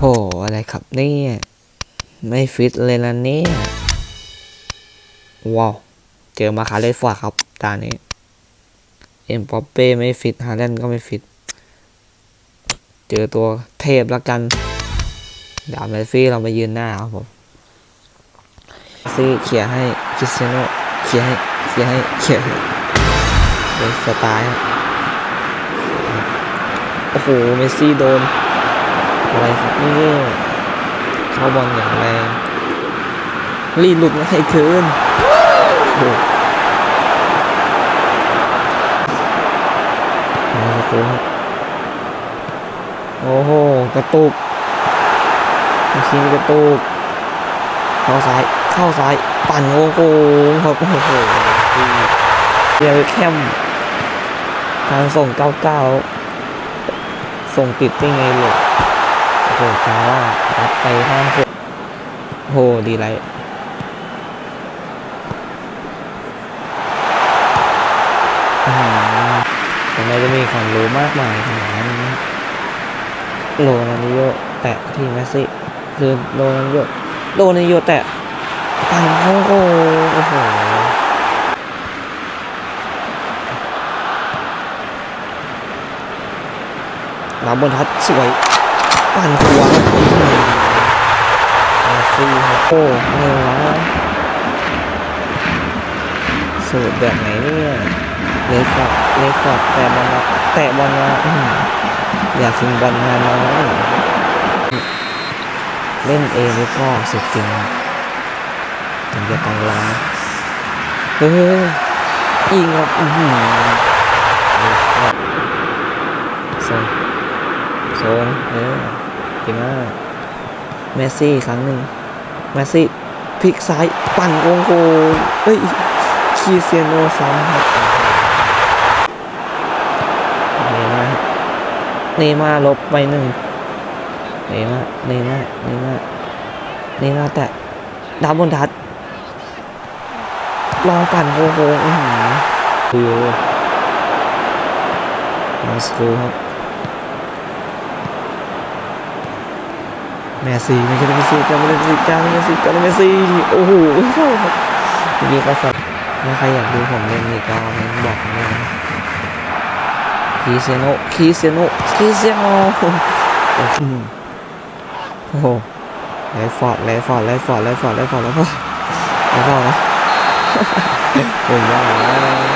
โหอะไรครับเนี่ย ไม่ฟิตเลยนะเนี่ย ว้าว เจอมาคาเลสฟอร์ดครับ ตานี้ เอ็มปอปเป้ไม่ฟิตฮาแลนก็ไม่ฟิต เจอตัวเทพแล้วกัน ดาวเมสซี่เรามายืนหน้าครับผมซี่เขี่ยร์ให้คริสเตียโนเขี่ยร์ให้เขี่ยร์ให้เขี่ยร์ให้เป็นสไตล์ครับโอ้โห เมสซี่โดน อะไรครับนี่เข้าบอลอย่างแรงรีดหลุดไม่ให้คืนโอ้โหกครู่ครับโอ้โห กระตุกมาคิงกระตุกเข้าซ้ายเข้าซ้าย ปั่นโอ้โหครับโอ้โหเรียกแคมทางส่งเก้าเก้าส่งติดได้ไงหลบ โอ้โหจ้าว่ารับไปห้าหกโหดีไรอื้อหือทำไมจะมีความรู้มากมายขนาดนั้นโรนัลดิโยแตะที่เมสซี่คือโรนัลดิโยโรนัลดิโยแตะปั่นโอ้โหโอ้โหรับบนทัดสวย ปั่นขวาเมสซี่ครับโอ้ไม่วะสูตรแบบไหนเนี่ยเลฟอร์ดเลฟอร์ดแต่บอลมาแตะบอลมาอื้อหืออยากชิงบอลมาน้อยเล่นเองนี่ก็สุดจริงถึงจะกองร้าเฮ้ยยิงครับอือหือเลฟอร์ดโซนโซนเออ ก่งมากเมสซี่ครั้งหนึ่งเมสซี่พลิกซ้ายปั่นโกงโกงเฮ้ยคีเซียโนซ้ำครับเนย์มาร์ครับเนย์มาร์ลบไปหนึ่งเนย์มาร์เนย์มาร์เนย์มาร์เนย์มาร์แต่ดาวบนทัดลองปั่นโกงโกงอื้อหือคือมาสกูครับ เมสซี่ไม่ใช่เมสซี่จ้าไม่ใช่เมสซี่จ้าไม่ใช่เมสซี่จ้าไม่ใช่เมสซี่โอ้โหเมื่อกี้ก็สับถ้าใครอยากดูผมเล่นอีกก็มบอกผมด้วยนะคีเซโนคีเซโนคีเซโนโอ้โหโอ้โหไลฟ์ฟอร์ดไลฟ์ฟอร์ดไลฟ์ฟอร์ดไลฟ์ฟอร์ดไลฟ์ฟอร์ดไลฟ์ฟอร์ดไลฟ์ฟอร์ดแล้วนะผมว่า